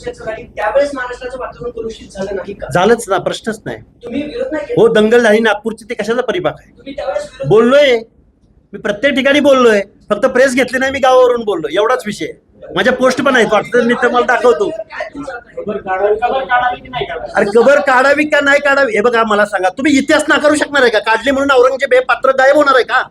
चर्चा झाली त्यावेळेस महाराष्ट्राचं वातावरण कलुषित झालं नाही का? झालंच ना प्रश्नच नाही. तुम्ही विरोध नाही केला? हो दंगल झाली नागपूरची ते कशाचा परिपाक आहे? तुम्ही त्यावेळेस विरोध बोललोय. मी प्रत्येक ठिकाणी बोललोय. फक्त प्रेस घेतली नाही मी गावावरून बोललो एवढाच विषय. आहे. माझ्या पोस्ट पण आहेत वाटतं मी तुम्हाला दाखवतो. काय तुमचं आता हे? अरे कबर काढावी का नाही काढावी? हे बघा मला सांगा. तुम्ही इतिहास नाकारू शकणार आहे का? काढली म्हणून औरंगजेब हे पात्र गायब होणार आहे का?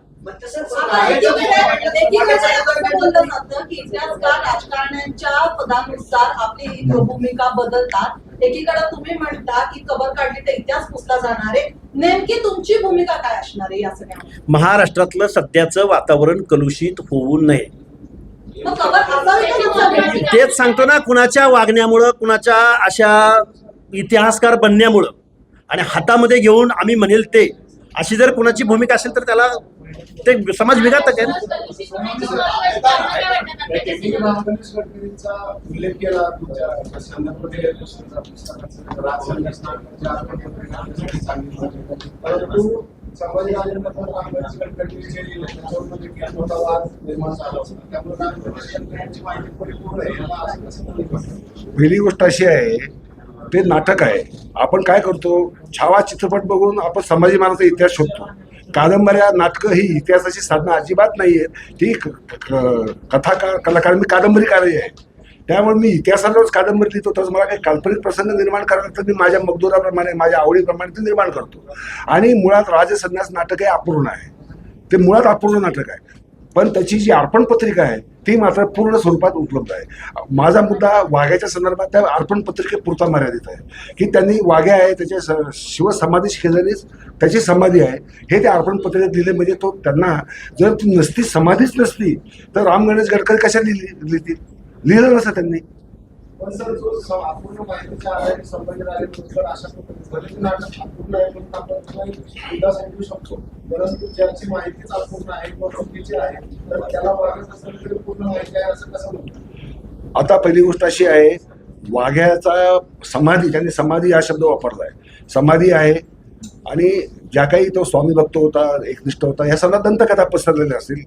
राजकारण्यांच्या पदानुसार आपली भूमिका बदलतात एकीकडे तुम्ही म्हणता की कबर काढली तर इतिहास पुसला जाणार आहे नेमकी तुमची भूमिका काय असणार आहे या सगळ्या महाराष्ट्रातलं सध्याचं वातावरण कलुषित होऊ नये. तेच सांगतो ना कुणाच्या वागण्यामुळं कुणाच्या अशा इतिहासकार बनण्यामुळं. आणि हातामध्ये घेऊन आम्ही म्हणेल ते. अशी जर कुणाची भूमिका असेल तर त्याला ते समाज विघातक आहे पहिली गोष्ट अशी आहे ते नाटक आहे. आपण काय करतो? छावा चित्रपट बघून आपण संभाजी महाराजांचा इतिहास शोधतो. कादंबऱ्या नाटकं ही इतिहासाची साधनं अजिबात नाही आहेत ती क- क- कथाकार कलाकार मी कादंबरीकारही आहे. त्यामुळे मी इतिहासावरच कादंबरी लिहितो तसं मला काही काल्पनिक प्रसंग निर्माण करायला तर मी माझ्या मगदुराप्रमाणे माझ्या आवडीप्रमाणे ते निर्माण करतो. आणि मुळात राजसन्यास नाटक हे अपूर्ण आहे. ते मुळात अपूर्ण नाटक आहे. पण त्याची जी अर्पण पत्रिका आहे ती मात्र पूर्ण स्वरूपात उपलब्ध आहे. माझा मुद्दा वाघ्याच्या संदर्भात त्या अर्पणपत्रिकेपुरता मर्यादित आहे. की त्यांनी वाघ्या आहे त्याच्या स- शिवसमाधी शेजारीच त्याची समाधी आहे. हे त्या अर्पणपत्रिकेत लिहिले म्हणजे तो त्यांना जर ती नसती समाधीच नसती तर राम गणेश गडकरी कशा लिहिली लिहितील? लिहिलं नसतं त्यांनी. पण सर जो माहितीच्या आधारे अशा पद्धतीने नाटक अपूर्ण आहे म्हणून आपण समजू शकतो. परंतु ज्याची माहितीच अपूर्ण आहे किंवा चुकीची आहे तर त्याला असेल तरी पूर्ण माहिती आहे असं कसं म्हणतो आता पहिली गोष्ट अशी आहे वाघ्याचा समाधी त्यांनी समाधी हा शब्द वापरला आहे. समाधी आहे आणि ज्या काही तो स्वामी भक्त होता एकनिष्ठ होता ह्या सगळ्या दंतकथा पसरलेल्या असतील.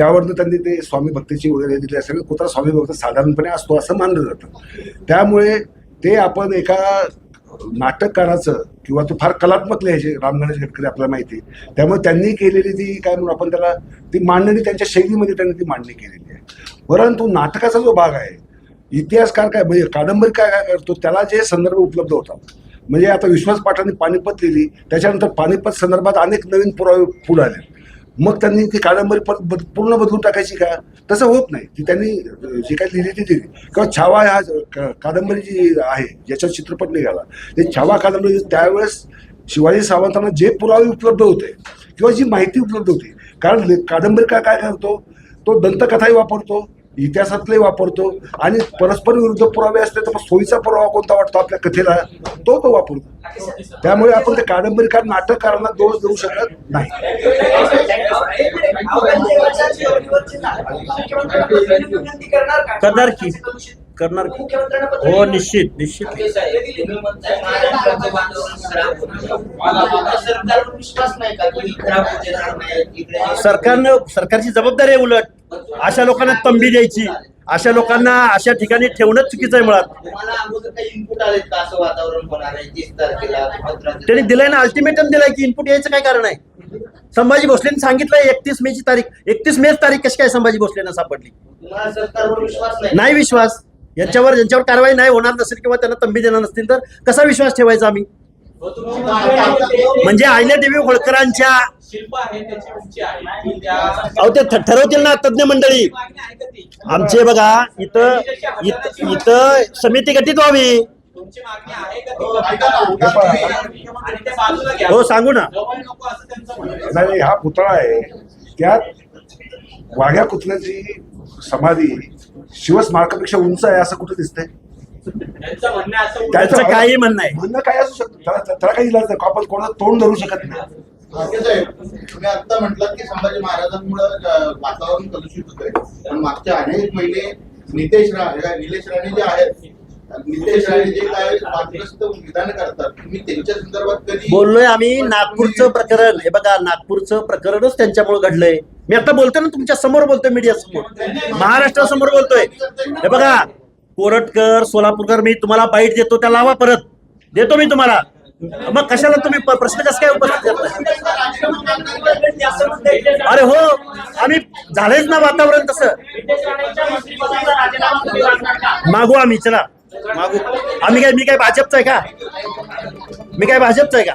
त्यावरनं त्यांनी ते स्वामी भक्तीची वगैरे दिली असेल. कुत्रा स्वामी भक्त साधारणपणे असतो असं मानलं जातं. त्यामुळे ते आपण एका नाटककाराचं किंवा तो फार कलात्मक लिहायचे राम गणेश गडकरी आपल्याला माहिती आहे. त्यामुळे त्यांनी केलेली ती काय म्हणून आपण त्याला ती मांडणी त्यांच्या शैलीमध्ये त्यांनी ती मांडणी केलेली आहे. परंतु नाटकाचा जो भाग आहे इतिहासकार काय म्हणजे कादंबरी काय काय करतो त्याला जे संदर्भ उपलब्ध होतात. म्हणजे आता विश्वास पाठांनी पानिपत लिहिली त्याच्यानंतर पानिपत संदर्भात अनेक नवीन पुरावे पुढे आले. मग त्यांनी ती कादंबरी परत बद- पूर्ण बदलून टाकायची का? तसं होत नाही. ती त्यांनी जी काही लिहिली ती दिली किंवा छावा हा कादंबरी जी आहे ज्याच्यात चित्रपट निघाला ते छावा कादंबरी त्यावेळेस शिवाजी सावंतांना जे पुरावे उपलब्ध होते किंवा जी माहिती उपलब्ध होती कारण कादंबरी कादंबरीकार काय करतो? तो दंतकथाही वापरतो इतिहासातले वापरतो आणि परस्पर विरुद्ध पुरावे असले तर मग सोयीचा पुरावा कोणता वाटतो आपल्या कथेला? तो तो वापरतो. त्यामुळे आपण ते कादंबरीकार नाटककारांना दोष देऊ शकत नाही. करणार की? करणार की? हो निश्चित निश्चित. सरकारनं सरकारची जबाबदारी आहे उलट. अशा लोकांना तंबी द्यायची. अशा लोकांना अशा ठिकाणी ठेवणंच चुकीचं आहे मुळात. त्यांनी दिलाय ना अल्टिमेटम दिलाय की इनपुट यायचं काय कारण आहे? संभाजी भोसलेंनी सांगितलंय एकतीस मेची तारीख. एकतीस मे तारीख कशी काय संभाजी भोसलेंना सापडली? नाही. विश्वास. यांच्यावर ज्यांच्यावर कारवाई नाही होणार नसेल किंवा त्यांना तंबी देणार नसतील तर कसा विश्वास ठेवायचा आम्ही? म्हणजे आयल्या देवी होळकरांच्या शिल्प आहे त्याची उंची आहे अहो ते ठरवतील ना तज्ञ मंडळी. आमचे बघा इथं इथं इथं समिती गठीत व्हावी. हो, सांगू ना. नाही हा पुतळा आहे. त्यात वाघ्या कुत्र्याची समाधी शिवस्मारकापेक्षा उंच आहे असं कुठं दिसतंय? त्यांचं काही म्हणणं आहे म्हणणं काय असू शकतं. त्याला त्याला काही इलाज नाही आपण कोणाला तोंड धरू शकत नाही. तुम्ही आता म्हटलं की संभाजी महाराजांमुळे वातावरण कलुषित होतंय. पण मागच्या अनेक महिने नितेश राणे निलेश राणे जे आहेत नितेश राणे जे काय वादग्रस्त विधान करतात तुम्ही त्यांच्या संदर्भात कधी बोललोय आम्ही. नागपूरचं प्रकरण. हे बघा नागपूरचं प्रकरणच त्यांच्यामुळे घडलंय. मी आता बोलतोय ना तुमच्यासमोर बोलतोय मीडिया समोर महाराष्ट्रासमोर बोलतोय. हे बघा कोरटकर सोलापूरकर मी तुम्हाला बाईट देतो त्या लावा परत. देतो मी तुम्हाला. मग कशाला तुम्ही प्रश्न कसं काय उपस्थित करता? अरे हो आम्ही झालंच ना वातावरण तसं. मागू आम्ही चला. मागू आम्ही काय मी काय भाजपचा आहे का? मी काय भाजपचा आहे का?